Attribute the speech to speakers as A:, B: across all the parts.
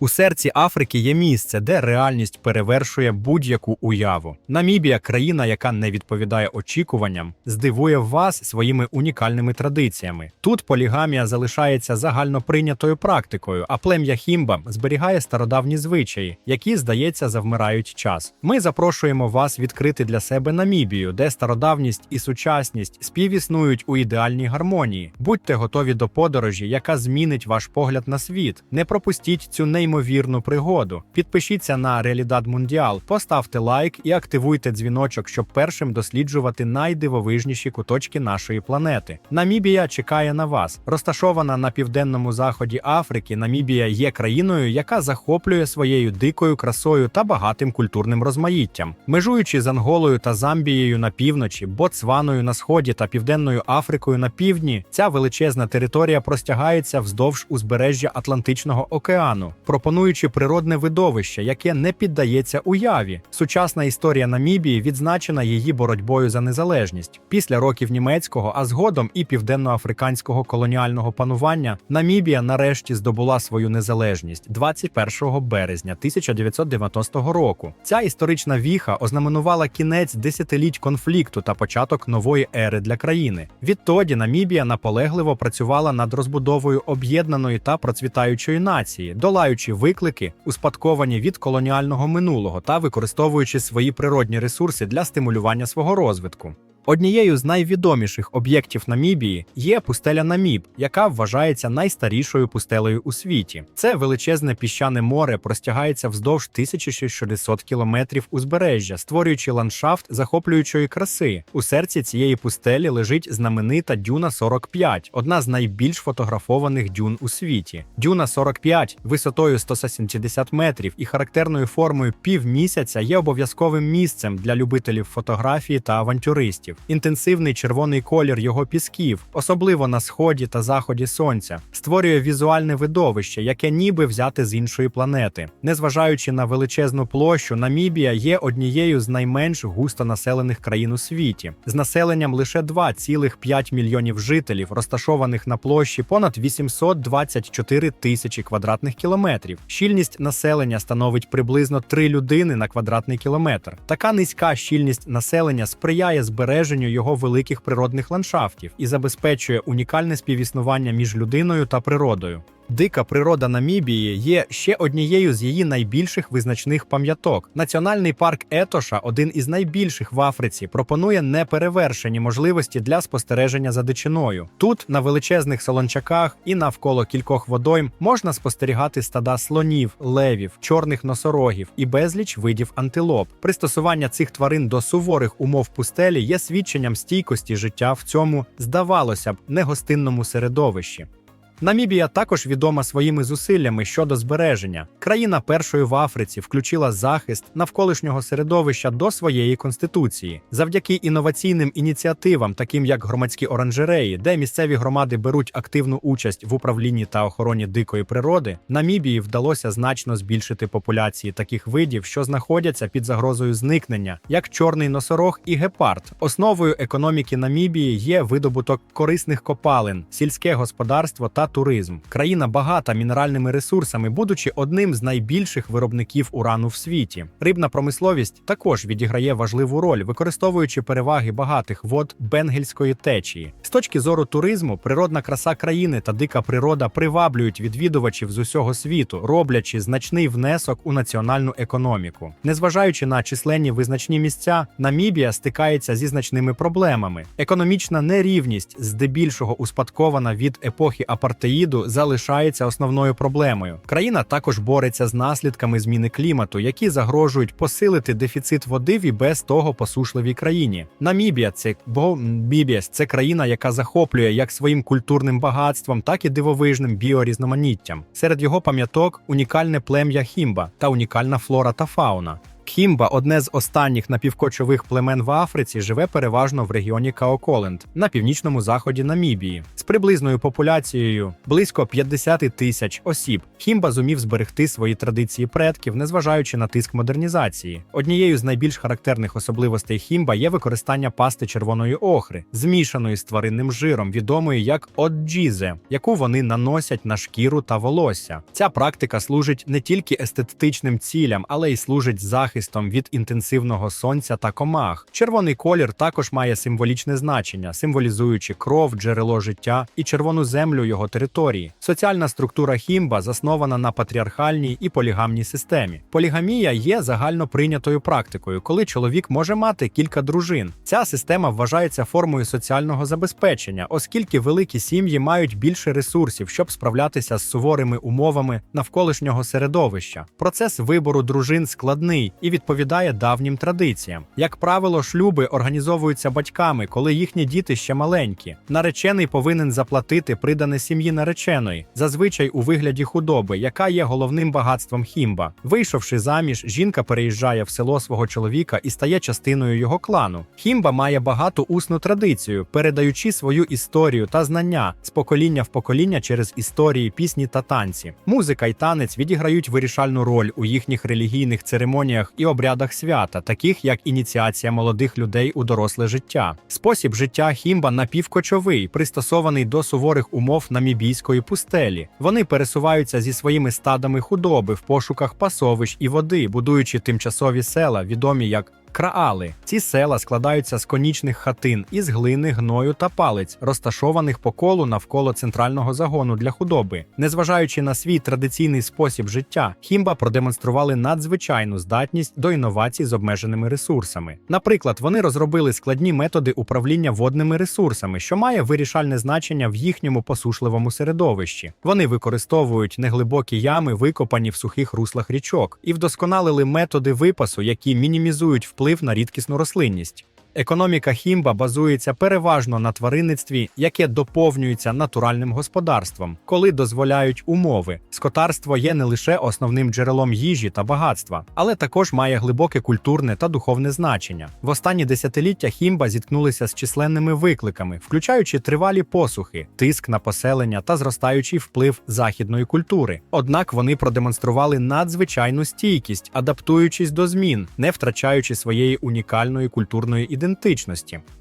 A: У серці Африки є місце, де реальність перевершує будь-яку уяву. Намібія, країна, яка не відповідає очікуванням, здивує вас своїми унікальними традиціями. Тут полігамія залишається загальноприйнятою практикою, а плем'я Хімба зберігає стародавні звичаї, які, здається, завмирають час. Ми запрошуємо вас відкрити для себе Намібію, де стародавність і сучасність співіснують у ідеальній гармонії. Будьте готові до подорожі, яка змінить ваш погляд на світ. Не пропустіть цю неймовірну пригоду. Підпишіться на Реалідад Мундіал, поставте лайк і активуйте дзвіночок, щоб першим досліджувати найдивовижніші куточки нашої планети. Намібія чекає на вас. Розташована на південному заході Африки, Намібія є країною, яка захоплює своєю дикою красою та багатим культурним розмаїттям. Межуючи з Анголою та Замбією на півночі, Ботсваною на сході та Південною Африкою на півдні, ця величезна територія простягається вздовж узбережжя Атлантичного океану, пропонуючи природне видовище, яке не піддається уяві. Сучасна історія Намібії відзначена її боротьбою за незалежність. Після років німецького, а згодом і південноафриканського колоніального панування, Намібія нарешті здобула свою незалежність 21 березня 1990 року. Ця історична віха ознаменувала кінець десятиліть конфлікту та початок нової ери для країни. Відтоді Намібія наполегливо працювала над розбудовою об'єднаної та процвітаючої нації, долаючи виклики, успадковані від колоніального минулого та використовуючи свої природні ресурси для стимулювання свого розвитку. Однією з найвідоміших об'єктів Намібії є пустеля Наміб, яка вважається найстарішою пустелею у світі. Це величезне піщане море простягається вздовж 1600 кілометрів узбережжя, створюючи ландшафт захоплюючої краси. У серці цієї пустелі лежить знаменита Дюна 45, одна з найбільш фотографованих дюн у світі. Дюна 45 висотою 170 метрів і характерною формою півмісяця є обов'язковим місцем для любителів фотографії та авантюристів. Інтенсивний червоний колір його пісків, особливо на сході та заході сонця, створює візуальне видовище, яке ніби взяте з іншої планети. Незважаючи на величезну площу, Намібія є однією з найменш густонаселених країн у світі, з населенням лише 2,5 мільйонів жителів, розташованих на площі понад 824 тисячі квадратних кілометрів. Щільність населення становить приблизно 3 людини на квадратний кілометр. Така низька щільність населення сприяє збереженню його великих природних ландшафтів і забезпечує унікальне співіснування між людиною та природою. Дика природа Намібії є ще однією з її найбільших визначних пам'яток. Національний парк Етоша, один із найбільших в Африці, пропонує неперевершені можливості для спостереження за дичиною. Тут, на величезних солончаках і навколо кількох водойм, можна спостерігати стада слонів, левів, чорних носорогів і безліч видів антилоп. Пристосування цих тварин до суворих умов пустелі є свідченням стійкості життя в цьому, здавалося б, негостинному середовищі. Намібія також відома своїми зусиллями щодо збереження. Країна першою в Африці включила захист навколишнього середовища до своєї конституції. Завдяки інноваційним ініціативам, таким як громадські оранжереї, де місцеві громади беруть активну участь в управлінні та охороні дикої природи, Намібії вдалося значно збільшити популяції таких видів, що знаходяться під загрозою зникнення, як чорний носорог і гепард. Основою економіки Намібії є видобуток корисних копалин, сільське господарство та туризм. Країна багата мінеральними ресурсами, будучи одним з найбільших виробників урану в світі. Рибна промисловість також відіграє важливу роль, використовуючи переваги багатих вод бенгельської течії. З точки зору туризму, природна краса країни та дика природа приваблюють відвідувачів з усього світу, роблячи значний внесок у національну економіку. Незважаючи на численні визначні місця, Намібія стикається зі значними проблемами. Економічна нерівність, здебільшого успадкована від епохи апартеїду, залишається основною проблемою. Країна також бореться з наслідками зміни клімату, які загрожують посилити дефіцит води в і без того посушливій країні. Намібія це бо Намібія – це країна, яка захоплює як своїм культурним багатством, так і дивовижним біорізноманіттям. Серед його пам'яток унікальне плем'я Хімба та унікальна флора та фауна. Кімба, одне з останніх напівкочових племен в Африці, живе переважно в регіоні Каоколенд на північному заході Намібії з приблизною популяцією близько 50 тисяч осіб. Хімба зумів зберегти свої традиції предків, незважаючи на тиск модернізації. Однією з найбільш характерних особливостей хімба є використання пасти червоної охри, змішаної з тваринним жиром, відомої як оджізе, яку вони наносять на шкіру та волосся. Ця практика служить не тільки естетичним цілям, але й служить захистом від інтенсивного сонця та комах. Червоний колір також має символічне значення, символізуючи кров, джерело життя і червону землю його території. Соціальна структура хімба заснована на патріархальній і полігамній системі. Полігамія є загально прийнятою практикою, коли чоловік може мати кілька дружин. Ця система вважається формою соціального забезпечення, оскільки великі сім'ї мають більше ресурсів, щоб справлятися з суворими умовами навколишнього середовища. Процес вибору дружин складний і відповідає давнім традиціям. Як правило, шлюби організовуються батьками, коли їхні діти ще маленькі. Наречений повинен заплатити придане сім'ї нареченої, зазвичай у вигляді худоби, яка є головним багатством хімба. Вийшовши заміж, жінка переїжджає в село свого чоловіка і стає частиною його клану. Хімба має багату усну традицію, передаючи свою історію та знання з покоління в покоління через історії, пісні та танці. Музика й танець відіграють вирішальну роль у їхніх релігійних церемоніях і обрядах свята, таких як ініціація молодих людей у доросле життя. Спосіб життя хімба напівкочовий, пристосований до суворих умов намібійської пустелі. Вони пересуваються зі своїми стадами худоби в пошуках пасовищ і води, будуючи тимчасові села, відомі як Краали. Ці села складаються з конічних хатин із глини, гною та палиць, розташованих по колу навколо центрального загону для худоби. Незважаючи на свій традиційний спосіб життя, хімба продемонстрували надзвичайну здатність до інновацій з обмеженими ресурсами. Наприклад, вони розробили складні методи управління водними ресурсами, що має вирішальне значення в їхньому посушливому середовищі. Вони використовують неглибокі ями, викопані в сухих руслах річок, і вдосконалили методи випасу, які мінімізують вплив на рідкісну рослинність. Економіка хімба базується переважно на тваринництві, яке доповнюється натуральним господарством, коли дозволяють умови. Скотарство є не лише основним джерелом їжі та багатства, але також має глибоке культурне та духовне значення. В останні десятиліття хімба зіткнулися з численними викликами, включаючи тривалі посухи, тиск на поселення та зростаючий вплив західної культури. Однак вони продемонстрували надзвичайну стійкість, адаптуючись до змін, не втрачаючи своєї унікальної культурної ідентичності.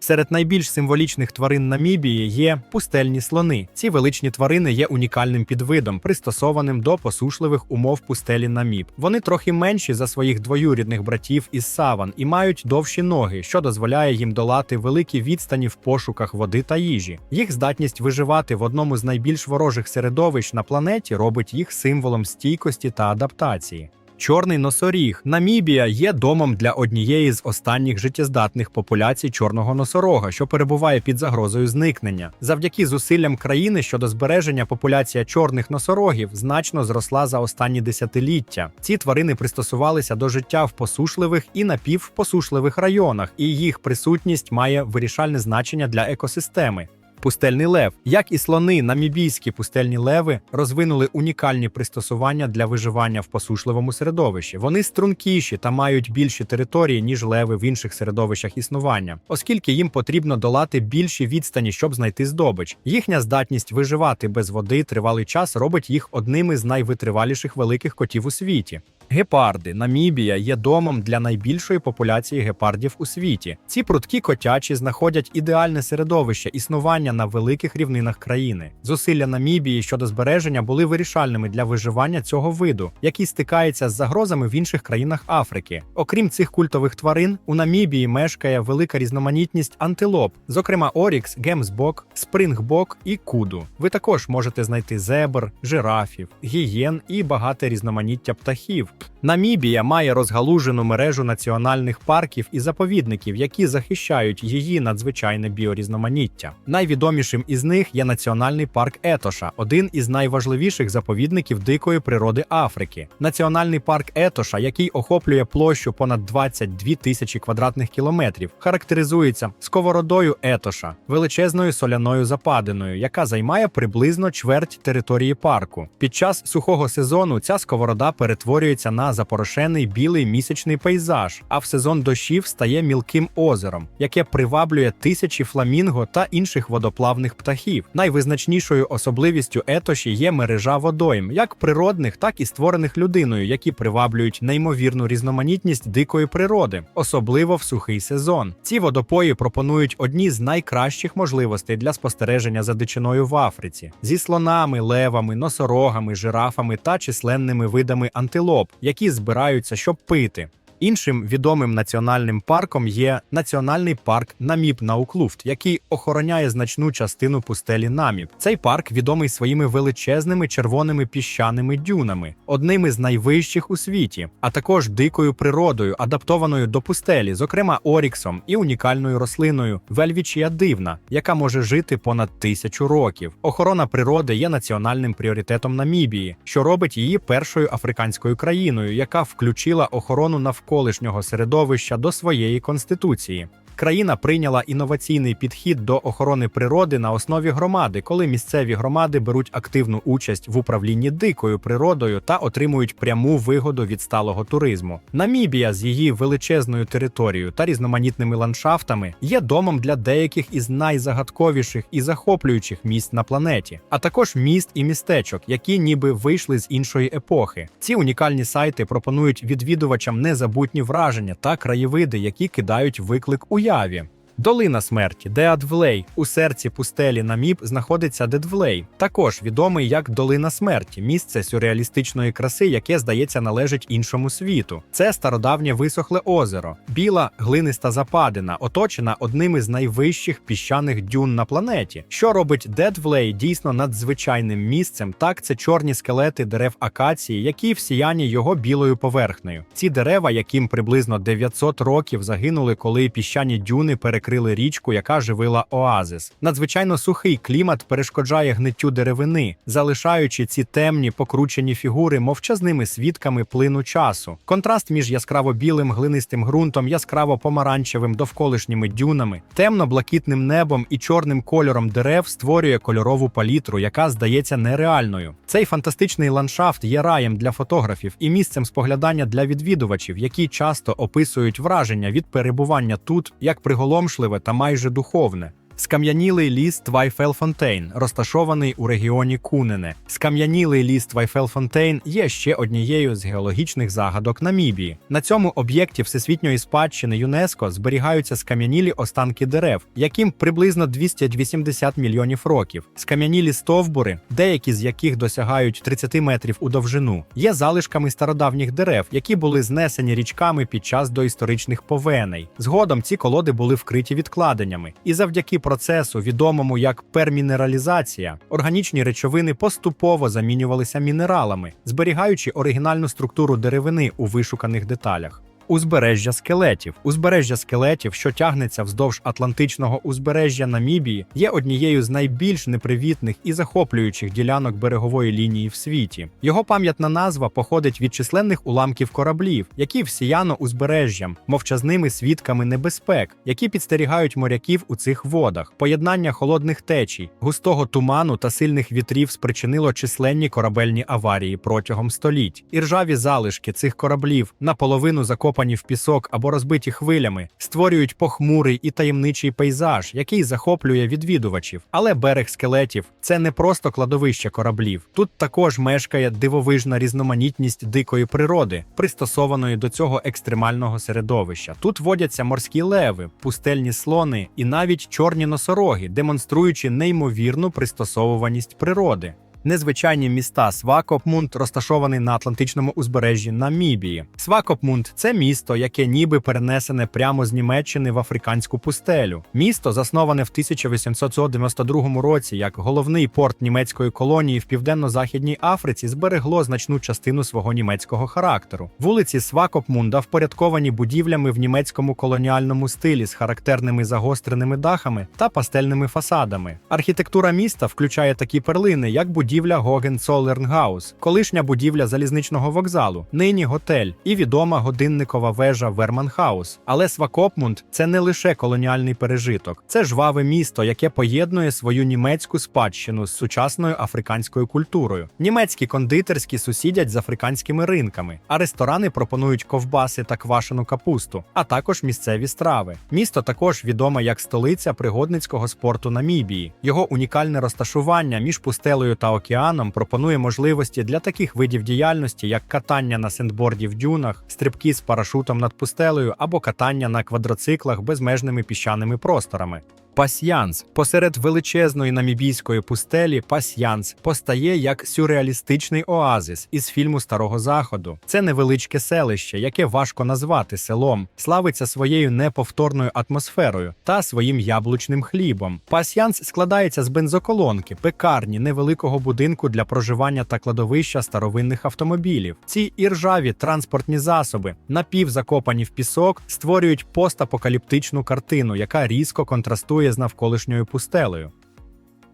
A: Серед найбільш символічних тварин Намібії є пустельні слони. Ці величні тварини є унікальним підвидом, пристосованим до посушливих умов пустелі Наміб. Вони трохи менші за своїх двоюрідних братів із саван і мають довші ноги, що дозволяє їм долати великі відстані в пошуках води та їжі. Їх здатність виживати в одному з найбільш ворожих середовищ на планеті робить їх символом стійкості та адаптації. Чорний носоріг. Намібія є домом для однієї з останніх життєздатних популяцій чорного носорога, що перебуває під загрозою зникнення. Завдяки зусиллям країни щодо збереження популяція чорних носорогів значно зросла за останні десятиліття. Ці тварини пристосувалися до життя в посушливих і напівпосушливих районах, і їх присутність має вирішальне значення для екосистеми. Пустельний лев, як і слони, намібійські пустельні леви розвинули унікальні пристосування для виживання в посушливому середовищі. Вони стрункіші та мають більші території, ніж леви в інших середовищах існування, оскільки їм потрібно долати більші відстані, щоб знайти здобич. Їхня здатність виживати без води тривалий час робить їх одними з найвитриваліших великих котів у світі. Гепарди Намібія є домом для найбільшої популяції гепардів у світі. Ці прудкі котячі знаходять ідеальне середовище існування на великих рівнинах країни. Зусилля Намібії щодо збереження були вирішальними для виживання цього виду, який стикається з загрозами в інших країнах Африки. Окрім цих культових тварин, у Намібії мешкає велика різноманітність антилоп, зокрема Орікс, Гемсбок, Спрингбок і Куду. Ви також можете знайти зебр, жирафів, гієн і багате різноманіття птахів. Намібія має розгалужену мережу національних парків і заповідників, які захищають її надзвичайне біорізноманіття. Найвідомішим із них є національний парк Етоша, один із найважливіших заповідників дикої природи Африки. Національний парк Етоша, який охоплює площу понад 22 тисячі квадратних кілометрів, характеризується сковородою Етоша, величезною соляною западиною, яка займає приблизно чверть території парку. Під час сухого сезону ця сковорода перетворюється на на запорошений білий місячний пейзаж, а в сезон дощів стає мілким озером, яке приваблює тисячі фламінго та інших водоплавних птахів. Найвизначнішою особливістю етоші є мережа водойм, як природних, так і створених людиною, які приваблюють неймовірну різноманітність дикої природи, особливо в сухий сезон. Ці водопої пропонують одні з найкращих можливостей для спостереження за дичиною в Африці зі слонами, левами, носорогами, жирафами та численними видами антилоп, які збираються, щоб пити. Іншим відомим національним парком є національний парк Наміб Науклуфт, який охороняє значну частину пустелі Наміб. Цей парк відомий своїми величезними червоними піщаними дюнами, одними з найвищих у світі, а також дикою природою, адаптованою до пустелі, зокрема оріксом і унікальною рослиною Вельвічія дивна, яка може жити понад тисячу років. Охорона природи є національним пріоритетом Намібії, що робить її першою африканською країною, яка включила охорону навколишнього середовища до своєї конституції. Країна прийняла інноваційний підхід до охорони природи на основі громади, коли місцеві громади беруть активну участь в управлінні дикою природою та отримують пряму вигоду від сталого туризму. Намібія з її величезною територією та різноманітними ландшафтами є домом для деяких із найзагадковіших і захоплюючих місць на планеті, а також міст і містечок, які ніби вийшли з іншої епохи. Ці унікальні сайти пропонують відвідувачам незабутні враження та краєвиди, які кидають виклик уяві. Java. Долина смерті, Деадвлей. У серці пустелі Наміб знаходиться Дедвлей, також відомий як Долина смерті, місце сюрреалістичної краси, яке, здається, належить іншому світу. Це стародавнє висохле озеро, біла глиниста западина, оточена одним із найвищих піщаних дюн на планеті. Що робить Дедвлей дійсно надзвичайним місцем, так це чорні скелети дерев акації, які всіяні його білою поверхнею. Ці дерева, яким приблизно 900 років загинули, коли піщані дюни перекрили річку, яка живила оазис. Надзвичайно сухий клімат перешкоджає гниттю деревини, залишаючи ці темні покручені фігури мовчазними свідками плину часу. Контраст між яскраво білим глинистим ґрунтом, яскраво помаранчевим довколишніми дюнами, темно-блакитним небом і чорним кольором дерев створює кольорову палітру, яка здається нереальною. Цей фантастичний ландшафт є раєм для фотографів і місцем споглядання для відвідувачів, які часто описують враження від перебування тут як приголомшливе та майже духовне. Скам'янілий ліс Твайфелфонтейн, розташований у регіоні Кунене. Скам'янілий ліс Твайфелфонтейн є ще однією з геологічних загадок Намібії. На цьому об'єкті всесвітньої спадщини ЮНЕСКО зберігаються скам'янілі останки дерев, яким приблизно 280 мільйонів років. Скам'янілі стовбури, деякі з яких досягають 30 метрів у довжину, є залишками стародавніх дерев, які були знесені річками під час доісторичних повеней. Згодом ці колоди були вкриті відкладеннями, і завдяки процесу, відомому як пермінералізація, органічні речовини поступово замінювалися мінералами, зберігаючи оригінальну структуру деревини у вишуканих деталях. Узбережжя скелетів. Узбережжя скелетів, що тягнеться вздовж Атлантичного узбережжя Намібії, є однією з найбільш непривітних і захоплюючих ділянок берегової лінії в світі. Його пам'ятна назва походить від численних уламків кораблів, які всіяно узбережжям, мовчазними свідками небезпек, які підстерігають моряків у цих водах. Поєднання холодних течій, густого туману та сильних вітрів спричинило численні корабельні аварії протягом століть. І ржаві залишки цих кораблів наполовину закопані в пісок або розбиті хвилями, створюють похмурий і таємничий пейзаж, який захоплює відвідувачів. Але берег скелетів це не просто кладовище кораблів. Тут також мешкає дивовижна різноманітність дикої природи, пристосованої до цього екстремального середовища. Тут водяться морські леви, пустельні слони і навіть чорні носороги, демонструючи неймовірну пристосовуваність природи. Незвичайні міста Свакопмунд розташований на Атлантичному узбережжі Намібії. Свакопмунд це місто, яке ніби перенесене прямо з Німеччини в африканську пустелю. Місто засноване в 1892 році як головний порт німецької колонії в південно-західній Африці, зберегло значну частину свого німецького характеру. Вулиці Свакопмунда впорядковані будівлями в німецькому колоніальному стилі з характерними загостреними дахами та пастельними фасадами. Архітектура міста включає такі перлини, як будівлі будівля Гоген Солернгаус, колишня будівля залізничного вокзалу, нині готель і відома годинникова вежа Верманхаус. Але Свакопмунд це не лише колоніальний пережиток, це жваве місто, яке поєднує свою німецьку спадщину з сучасною африканською культурою. Німецькі кондитерські сусідять з африканськими ринками, а ресторани пропонують ковбаси та квашену капусту, а також місцеві страви. Місто також відоме як столиця пригодницького спорту Намібії. Його унікальне розташування між пустелею та океаном пропонує можливості для таких видів діяльності, як катання на сендборді в дюнах, стрибки з парашутом над пустелею або катання на квадроциклах безмежними піщаними просторами. Пасьянс посеред величезної намібійської пустелі Пасьянс постає як сюрреалістичний оазис із фільму Старого Заходу. Це невеличке селище, яке важко назвати селом, славиться своєю неповторною атмосферою та своїм яблучним хлібом. Пасьянс складається з бензоколонки, пекарні, невеликого будинку для проживання та кладовища старовинних автомобілів. Ці іржаві транспортні засоби, напівзакопані в пісок, створюють постапокаліптичну картину, яка різко контрастує з навколишньою пустелею.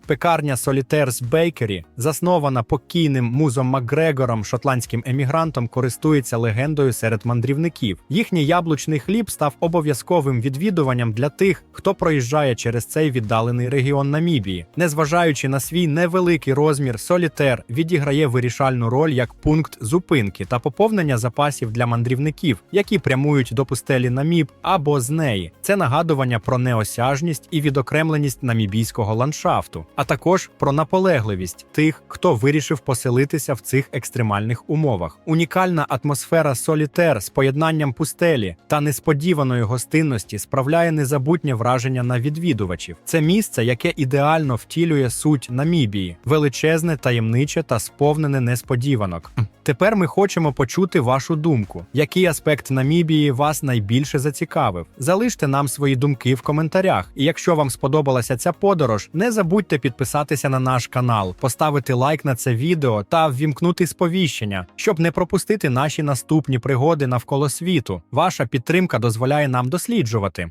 A: Пекарня Солітерс Бейкері, заснована покійним музом Макгрегором, шотландським емігрантом, користується легендою серед мандрівників. Їхній яблучний хліб став обов'язковим відвідуванням для тих, хто проїжджає через цей віддалений регіон Намібії. Незважаючи на свій невеликий розмір, Солітер відіграє вирішальну роль як пункт зупинки та поповнення запасів для мандрівників, які прямують до пустелі Наміб або з неї. Це нагадування про неосяжність і відокремленість намібійського ландшафту а також про наполегливість тих, хто вирішив поселитися в цих екстремальних умовах. Унікальна атмосфера солітер з поєднанням пустелі та несподіваної гостинності справляє незабутнє враження на відвідувачів. Це місце, яке ідеально втілює суть Намібії, величезне, таємниче та сповнене несподіванок. Тепер ми хочемо почути вашу думку. Який аспект Намібії вас найбільше зацікавив? Залиште нам свої думки в коментарях. І якщо вам сподобалася ця подорож, не забудьте підписатися на наш канал, поставити лайк на це відео та ввімкнути сповіщення, щоб не пропустити наші наступні пригоди навколо світу. Ваша підтримка дозволяє нам досліджувати.